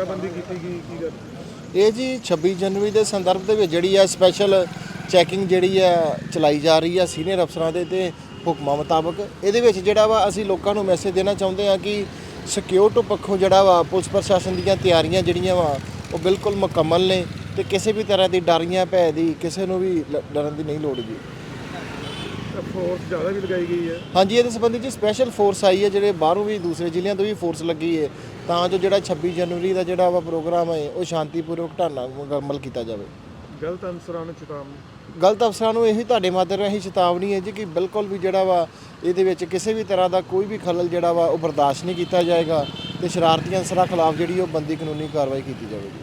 ਨਾਕਾਬੰਦੀ ਕੀਤੀ ਗਈ ਕੀ ਗੱਲ? ਇਹ ਜੀ 26 ਜਨਵਰੀ ਦੇ ਸੰਦਰਭ ਦੇ ਵਿੱਚ ਜਿਹੜੀ ਆ ਸਪੈਸ਼ਲ ਚੈਕਿੰਗ ਜਿਹੜੀ ਆ ਚਲਾਈ ਜਾ ਰਹੀ ਆ ਸੀਨੀਅਰ ਅਫਸਰਾਂ ਦੇ ਤੇ ਹੁਕਮਾਂ ਮੁਤਾਬਕ। ਇਹਦੇ ਵਿੱਚ ਜਿਹੜਾ ਵਾ ਅਸੀਂ ਲੋਕਾਂ ਨੂੰ ਮੈਸੇਜ ਦੇਣਾ ਚਾਹੁੰਦੇ ਆ ਕਿ ਸਿਕਿਉਰਿਟੀ ਪੱਖੋਂ ਜਿਹੜਾ ਵਾ ਪੁਲਿਸ ਪ੍ਰਸ਼ਾਸਨ ਦੀਆਂ ਤਿਆਰੀਆਂ ਜਿਹੜੀਆਂ ਵਾ ਉਹ ਬਿਲਕੁਲ ਮੁਕੰਮਲ ਨੇ ਤੇ ਕਿਸੇ ਵੀ ਤਰ੍ਹਾਂ ਦੀ ਡਰੀਆਂ ਭੈ ਦੀ ਕਿਸੇ ਨੂੰ ਵੀ ਲ- ਡਰਨ ਦੀ ਨਹੀਂ ਲੋੜ ਜੀ। ਫੋਰਸ ਜ਼ਿਆਦਾ ਵੀ ਲਗਾਈ ਗਈ ਹੈ। ਹਾਂਜੀ ਇਹਦੇ ਸੰਬੰਧੀ ਜੀ ਸਪੈਸ਼ਲ ਫੋਰਸ ਆਈ ਹੈ ਜਿਹੜੇ ਬਾਹਰੋਂ ਵੀ ਦੂਸਰੇ ਜ਼ਿਲ੍ਹਿਆਂ ਤੋਂ ਵੀ ਫੋਰਸ ਲੱਗੀ ਹੈ। ਤਾਂ ਜੋ ਜਿਹੜਾ 26 ਜਨਵਰੀ ਦਾ ਜਿਹੜਾ ਵਾ ਪ੍ਰੋਗਰਾਮ ਹੈ ਉਹ ਸ਼ਾਂਤੀਪੂਰਵਕ ਢੰਗ ਨਾਲ ਮੁਕੰਮਲ ਕੀਤਾ ਜਾਵੇ। ਗਲਤ ਅਨਸਰਾਂ ਨੂੰ ਚੇਤਾਵਨੀ? ਗਲਤ ਅਫਸਰਾਂ ਨੂੰ ਇਹੀ ਤੁਹਾਡੇ ਮਾਧਿਅਮ ਰਾਹੀਂ ਚੇਤਾਵਨੀ ਹੈ ਜੀ ਕਿ ਬਿਲਕੁਲ ਵੀ ਜਿਹੜਾ ਵਾ ਇਹਦੇ ਵਿੱਚ ਕਿਸੇ ਵੀ ਤਰ੍ਹਾਂ ਦਾ ਕੋਈ ਵੀ ਖਲਲ ਜਿਹੜਾ ਵਾ ਉਹ ਬਰਦਾਸ਼ਤ ਨਹੀਂ ਕੀਤਾ ਜਾਏਗਾ ਤੇ ਸ਼ਰਾਰਤੀ ਅਨਸਰਾਂ ਖਿਲਾਫ ਜਿਹੜੀ ਉਹ ਬੰਦੀ ਕਾਨੂੰਨੀ ਕਾਰਵਾਈ ਕੀਤੀ ਜਾਵੇਗੀ।